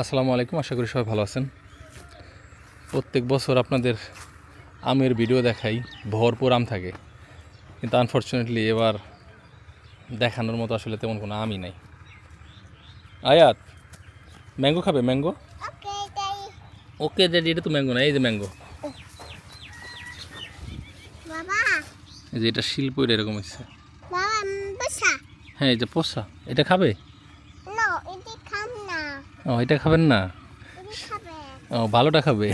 আসসালামু আলাইকুম আশা করি সবাই ভালো আছেন। প্রত্যেক বছর আপনাদের আমের ভিডিও দেখাই ভরপুর আম থাকে। কিন্তু আনফর্চুনেটলি এবার দেখানোর মতো আসলে তেমন কোনো আমই নাই। আয়াত ম্যাঙ্গো খাবে? ম্যাঙ্গো? ওকে ড্যাডি এটা তো ম্যাঙ্গো না এই যে ম্যাঙ্গো। এই যে এটা শিল্পইটা এরকম হচ্ছে হ্যাঁ এই যে পোষা। এটা খাবে? ও এটা খাবেন না ও ভালোটা খাবে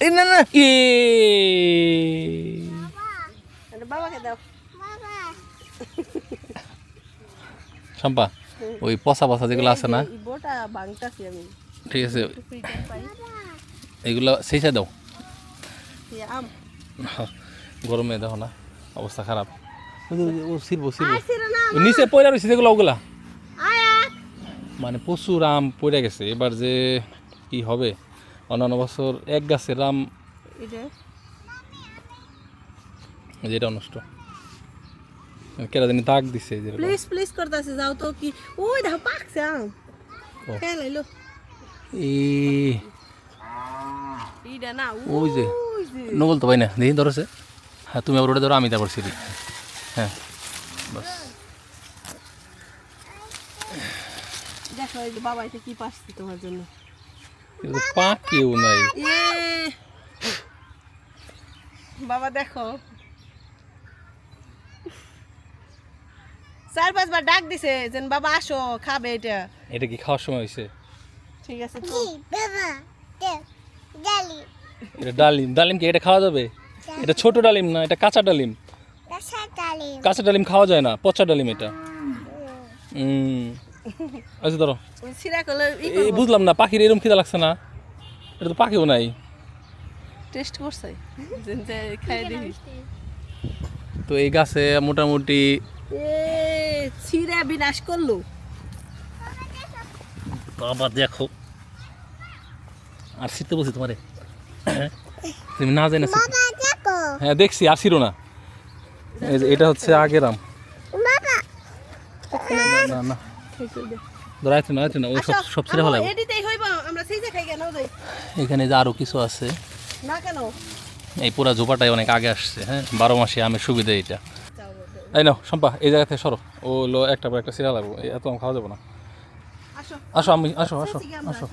এই না না এ বাবাকে দাও শম্পা ওই পচা পচা যেগুলো আছে না ঠিক আছে এগুলো সেইসা দাও আম গরমে দেখো না অবস্থা খারাপ ও সিরবো নিচে পয়লা রয়েছে যেগুলো ওগুলা মানে প্রচুর আম পড়ে গেছে। এবার যে কি হবে? অন্যান্য বছর এক গাছের আম যেটা নষ্ট। কেরা জানি দাগ দিছে যেরকম প্লিজ প্লিজ করতেছে যাও তো কি। ওই দেখো পাকছে আম। ও। খেয়ে লাইলো। না ওই যে। ওই যে। নবল তো ভাই না দেখি ধরেছে। হ্যাঁ তুমি আবার ওটা ধরো আমি তারপর সিঁড়ি। হ্যাঁ বাস দেখো এই যে বাবা এটা কি পাচ্ছি তোমার জন্য? পা কেউ নাই। বাবা দেখো। চার পাঁচবার ডাক দিছে যেন বাবা আসো খাবে এটা। এটা কি খাওয়ার সময় হয়েছে ঠিক আছে তো. এটা ডালিম। ডালিম কি এটা খাওয়া যাবে? এটা ছোট ডালিম না এটা কাঁচা ডালিম। কাঁচা ডালিম। খাওয়া যায় না পচা ডালিম এটা। হুম। আচ্ছা ধরো। বুঝলাম না পাখির এরকম খিদা লাগছে না। এটা তো পাখিও নাই। টেস্ট করছে? খাই দেখি তো এই গাছে মোটামুটি ছিঁড়ে বিনাশ করল। বাবা দেখো। আর শীতে বলছি তোমারে। তুমি না জানি. হ্যাঁ দেখছি আসিরও না। এটা হচ্ছে আগের আম। Baba. না না। ধরাইতে না না ও সব সব ছেড়ে ফেলাবো এডিতেই হইব আমরা সেই খাই কেন যাই এখানে যে আরও কিছু আছে। না কেন? এই পুরা ঝোপাটাই অনেক আগে আসছে হ্যাঁ? বারো মাসে আমের সুবিধা এটা এই নাও সম্পা এই জায়গা থেকে সরো। ও লো একটা পর একটা সিরা লাগবো। এত আম খাওয়া যাব না। আসো। আসো আমি আসো আসো। আসো।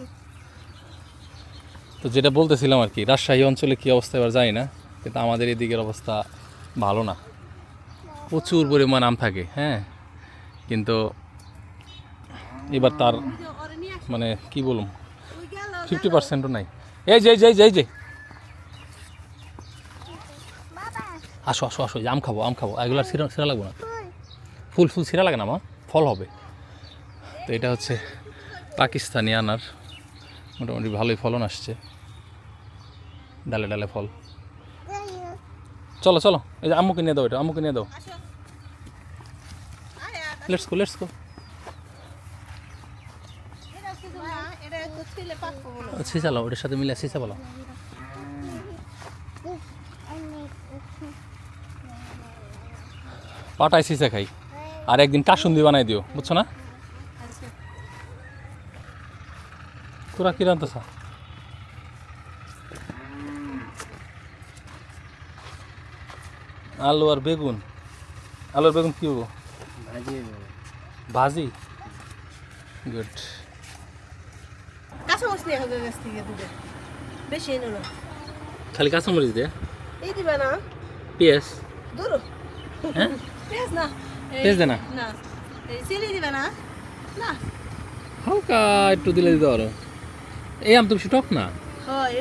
তো যেটা বলতেছিলাম আর কি রাজশাহী অঞ্চলে কী অবস্থা এবার জানি না কিন্তু আমাদের এদিকের অবস্থা ভালো না। প্রচুর পরিমাণ আম থাকে হ্যাঁ? কিন্তু এবার তার। মানে কি বলুম ফিফটি পার্সেন্টও নাই। এই যে যে যে, যে। আসো আসো আসো আম খাব আম খাব। এগুলো সিরা সিরা লাগবো না? ফুল ফুল সিরা লাগে না মা? ফল হবে। তো এটা হচ্ছে পাকিস্তানি আনার। মোটামুটি ভালোই ফলন আসছে। ডালে ডালে ফল। চলো চলো। এই যে আম্মুকে নিয়ে দাও এটা আম্মুকে নিয়ে দাও। লেটস গো লেটস গো এটা কিছু না এটা তো ছিলে পাকবো বলো সিসা লাও ওটার সাথে মিলে সিসা বলো পাটায় সিসা খাই আর একদিন কাসুন্দি বানাই দিও বুঝছ না? তোরা কি রান্তেছ আলু আর বেগুন। আলু আর বেগুন কি হব? ভাজি। গুড কাঁচা মরিচ নিয়ে হবে গাছ থেকে দুটো বেশি এনো না। খালি কাঁচামরিচ দে এই দিবে না। পেঁয়াজ? দূর হ্যাঁ? পেঁয়াজ না। পেঁয়াজ দে না। না। এই চিলি দিবে না। না। হালকা একটু দিলে দিতে পারো। এই আম তো বেশি টক না। হয়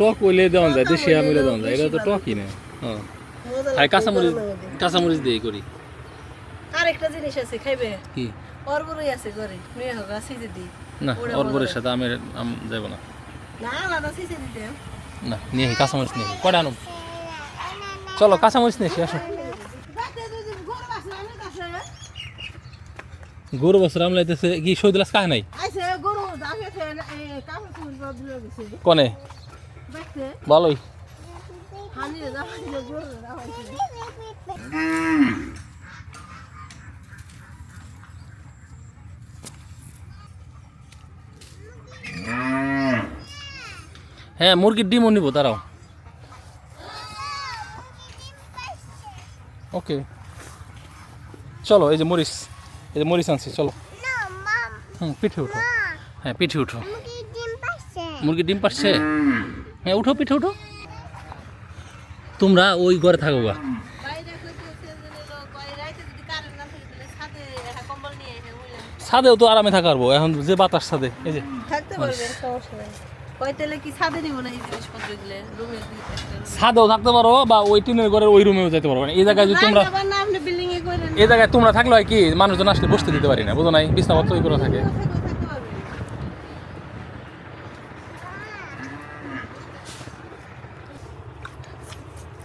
টক হইলে দেওয়া যায় দেশি আম হইলে দেওয়া যায়। এটা তো টকই না। হ্যাঁ। আর কাঁচামরিচ কাঁচামরিচ দিয়ে করি। আরেকটা জিনিস আছে খাইবে? কি? অরবরই আছে ঘরে। মেয়ে হোক সিজে দিই না ওটা অরবরের মজা সাথে আমের আম যাব না। না নিয়ে কাঁচামরিচ নিয়ে। কয়টা আনো? চলো কাঁচামরিচ নিয়ে আসি, গরু বছর আম লাইতেছে কি সৈদুলাস কাহে নাই? কনে? ভালোই। হ্যাঁ মুরগির ডিমও নিব দাঁড়াও। ওকে। চলো এই যে মরিচ এই যে মরিচ আনছি চলো। হুম পিঠে উঠো। হ্যাঁ পিঠে উঠো। মুরগি ডিম পাচ্ছে মুরগির ডিম পাচ্ছে হ্যাঁ উঠো পিঠে উঠো। তোমরা ওই ঘরে থাকো গা। বাইরে কইতেছে যে লোক ওই রাইতে যদি কারেন্ট না থাকে তাহলে ছাদে একটা কম্বল নিয়ে এসে উইলেন ছাদেও তো আরামে থাকা পারব এখন যে বাতাস ছাদে এই যে। ছাদেও থাকতে পারো বা ওই টিনের ঘরের ওই রুমেও যেতে পারব না এই জায়গায় যদি তোমরা এই জায়গায় তোমরা থাকলে হয় কি মানুষজন আসলে বসতে দিতে পারি না বুঝো নাই? বিছনাপত্র ওই করে থাকে।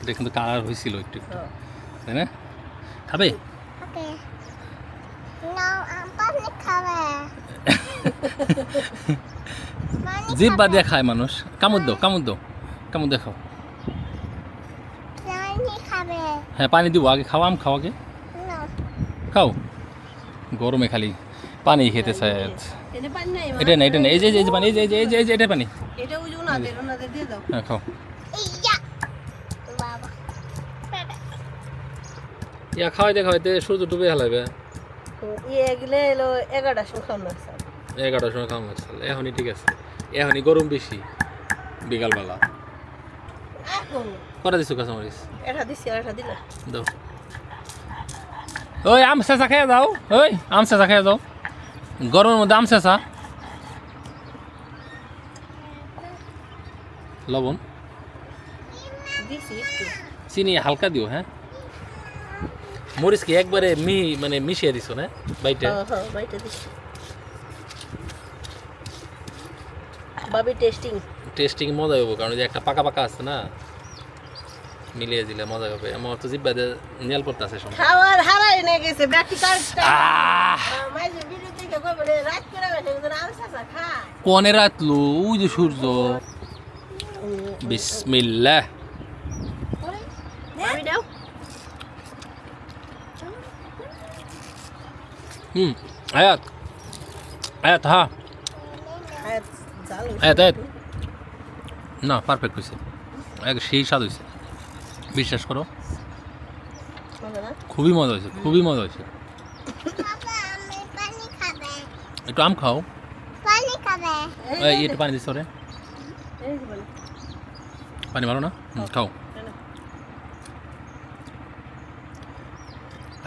এটা কিন্তু কালার হয়েছিল একটু একটু। তাই না? খাবে। ওকে না আম পানি খাবে। পানি জিভ বা দিয়ে খায় মানুষ। কামড় দাও কামড় দাও। কামড় দিয়ে খাও। পানি খাবে। হ্যাঁ পানি দিব। আগে খাও আম খাও আগে। খাও। গরমে খালি পানি খেতে চায়। এটা না এটা না। এই যে এই যে পানি এই যে এই যে এই যে এটা পানি। হ্যাঁ খাও। ইয়া বাবা বাবা। ইয়া খাওয়াইতে খাওয়াইতে সূর্য ডুবে হালাইবে। ইয়ে গেলে এলো এগারোটার সময় খাওয়ানো আছে এগারোটার সময় খাওয়া হচ্ছে এখনই ঠিক আছে। এখনই গরম বেশি বিকালবেলা। দিছো কাঁচামরিচ? এটা দিচ্ছি আর এটা দিলে। দাও। ওই আম চেঁচা খেয়ে যাও ওই আম চেঁচা খেয়ে যাও গরমের মধ্যে আম চেঁচা লবণ। চিনি হালকা দিও হ্যাঁ? মরিচ কি একবারে মি মানে মিশিয়ে দিছো না? বাইটে? হ্যাঁ হ্যাঁ বাইটা দিছি। বাবি টেস্টিং টেস্টিং মজা হব কারণ যে একটা পাকা পাকা আছে না মিলিয়ে দিলে মজা হবে আমার তো জিব্বা নেল পড়তে আছে সময় খাওয়ার হারাই নিয়ে গেছে কার্ড আহ! মাঝে ভিডিও থেকে কই বলে রাত করে গেছে কিন্তু আম সাসা কনে রাতলো? ওই যে সূর্য। বিসমিল্লাহ। বাবি দাও। হুম আয়াত। আয়াত হ্যাঁ আয়াত আয়াত না পারফেক্ট হয়েছে এক সেই স্বাদ হয়েছে বিশ্বাস করো। খুবই মজা হয়েছে খুবই মজা হয়েছে বাবা আমি পানি খাবে। একটু আম খাও। এই একটু পানি দিচ্ছে ওরে। এই পানি ভালো না? খাও।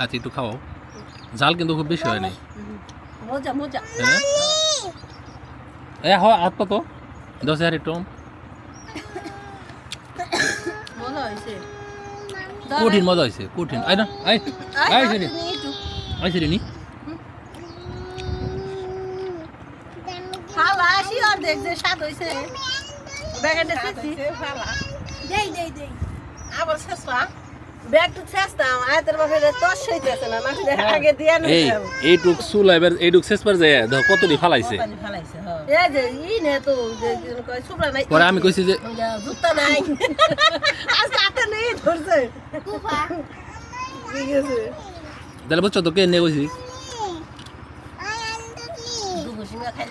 আচ্ছা একটু খাও জাল কিন্তু খুব বেশি হয়নি মজা মজা। হ্যাঁ? এ হয় হাত পাতো। দশ হাজার একটু কঠিন মজা হয়েছে কঠিন। আই না আই আই সেরি আই সেরি নি। খালা আসি আর দেখ যে স্বাদ হয়েছে ব্যাগেটে দেই দেই দেই। আবার শেষা এইটুক চুল এবার এইটুক শেষ পার যায় দেখো কতটি ফালাইছে? যে ই নে তো যে কি কয় সুবরা পরে আমি কইছি যে জুতা নাই। আজ হাতে নেই ধরছে। কুফা। ঠিক আছে তাহলে বুঝছ তো কে নিয়ে কইছি?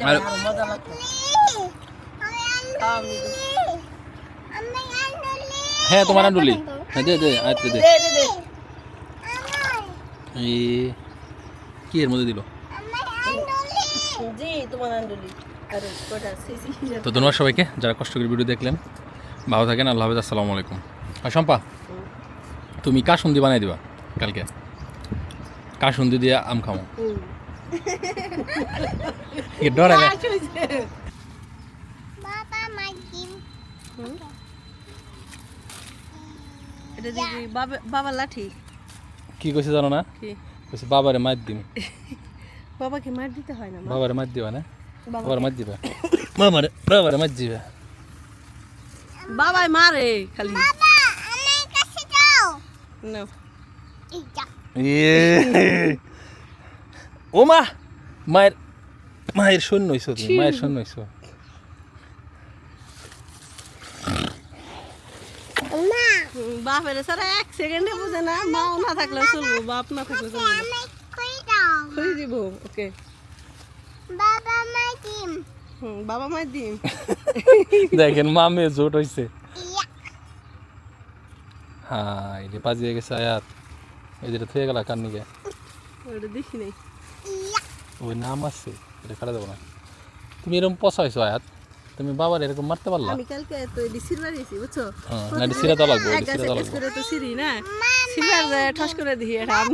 আর- হ্যাঁ তোমার আন্ডুলি হ্যাঁ দে দে আচ্ছা দে। এই কি এর মধ্যে দিল? আমার আন্ডুলি জি তোমার আন্ডুলি আরে কোটা সিসি তো ধন্যবাদ সবাইকে যারা কষ্ট করে ভিডিও দেখলেন। ভালো থাকেন আল্লাহ হাফেজ আসসালামু আলাইকুম। আর শম্পা তুমি কাসুন্দি বানাই দিবা কালকে? কাসুন্দি দিয়ে আম খামো ডরে এটা বাবা বাবা লাঠি? কি কইছে জানো না? কি? কইছে বাবারে মার দিম। বাবাকে মার দিতে হয় না বাবারে মার দিবা না? বাবা বাবার মার দিবা? বাবারে বাবারে মার দিবা? বাবাই মারে খালি। বাবা আমার কাছে যাও। না। মা মায়ের মায়ের শূন্য হইছো মায়ের শূন্য হইছো মা বাপের সারা এক সেকেন্ডে বুঝে না মাও না থাকলে চলবো বাপ না থাকলে চলবো খুঁজে দিব? ওকে। বাবা মাই ডিম হুম, বাবা মায়ের ডিম দেখেন মামে জোট হইছে। ইয়া। হ্যাঁ এই যে পাজিয়ে গেছে আয়াত। এই যেটা থুয়ে গেল কার নিকে ওটা দেখি নাই। ওই নাম আছে এটা কাটা দেবো না। তুমি এরকম পচা আয়াত? তুমি বাবার এরকম মারতে পারলা? আমি কালকে তো ডিসির মারিছি বুঝছ? হ্যাঁ, না, ডিসিরা তো লাগবে, ডিসিরা এডি সিরা গাছে দেওয়া টেস্ট লাগবে। তো সিরি না? সিলভার ঠাস করে দিই এটা আম